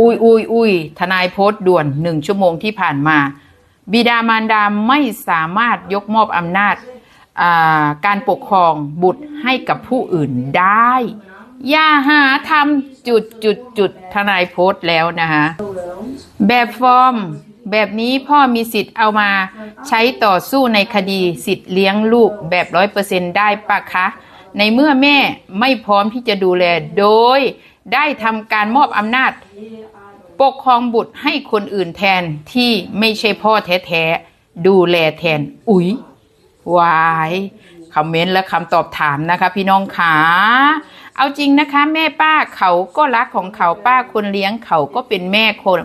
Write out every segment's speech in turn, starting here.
อุยอุยอุยทนายโพสต์ด่วนหนึ่งชั่วโมงที่ผ่านมา บิดามารดาไม่สามารถยกมอบอำนาจาการปกครองบุตรให้กับผู้อื่นได้ อย่าหาทำจุดจุดจุดทนายโพสต์แล้วนะคะแบบฟอร์มแบบนี้พ่อมีสิทธิ์เอามาใช้ต่อสู้ในคดีสิทธิ์เลี้ยงลูกแบบร้อยเปอร์เซ็นได้ปะคะ ในเมื่อแม่ไม่พร้อมที่จะดูแลโดยได้ทำการมอบอำนาจ ปกครองบุตรให้คนอื่นแทนที่ไม่ใช่พ่อแท้ๆดูแลแทน อุ๊ยวายคอมเมนต์และคำตอบถามนะคะ พี่น้องขาเอาจริงนะคะ แม่ป้าเขาก็รักของเขาป้าคนเลี้ยงเขาก็เป็นแม่คน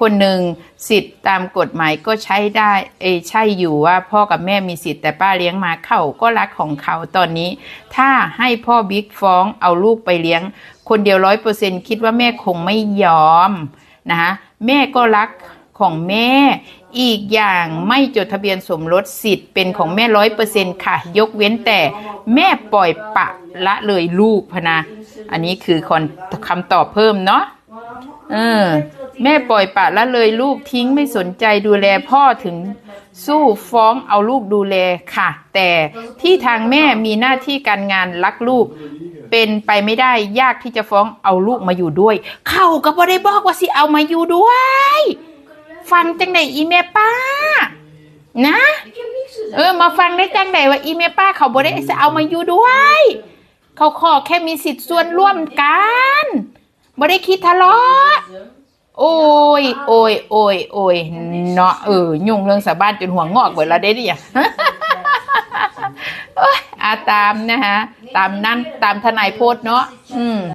คนหนึ่งสิทธิ์ตามกฎหมายก็ใช้ได้เอใช่อยู่ว่าพ่อกับแม่มีสิทธิ์แต่ป้าเลี้ยงมาเขาก็รักของเขาตอนนี้ ถ้าให้พ่อบิ๊กฟ้องเอาลูกไปเลี้ยง คนเดียวร้อยเปอร์เซ็นคิดว่าแม่คงไม่ยอม นะคะแม่ก็รักของแม่อีกอย่างไม่จดทะเบียนสมรสสิทธิ์เป็นของแม่ร้อยเปอร์เซ็นค่ะ ยกเว้นแต่แม่ปล่อยปะละเลยลูกพนะ อันนี้คือคคำตอบเพิ่มเนาะเออ แม่ปล่อยปะละเลยลูกทิ้งไม่สนใจดูแลพ่อถึงสู้ฟ้องเอาลูกดูแลค่ะ แต่ที่ทางแม่มีหน้าที่การงานรักลูก เป็นไปไม่ได้ยากที่จะฟ้องเอาลูกมาอยู่ด้วย เขาก็บ่ได้บอกว่าสิเอามาอยู่ด้วย ฟังจังไหนอีเมป้า นะ เออ มาฟังได้จังไหนว่าอีเมป้า เขาบ่ได้จะเอามาอยู่ด้วย เขาขอแค่มีสิทธิ์ส่วนร่วมกันบ่ได้คิดทะเลาะโอ้ย โอ้ย โอ้ย โอ้ย เนาะ เออ ยุ่งเรื่องสาบ้านจนหัวงอกเบิดแล้วได้ดิอะ อ้ยอาตามนะคะตามนั่นตามทนายโพสเนาะอืม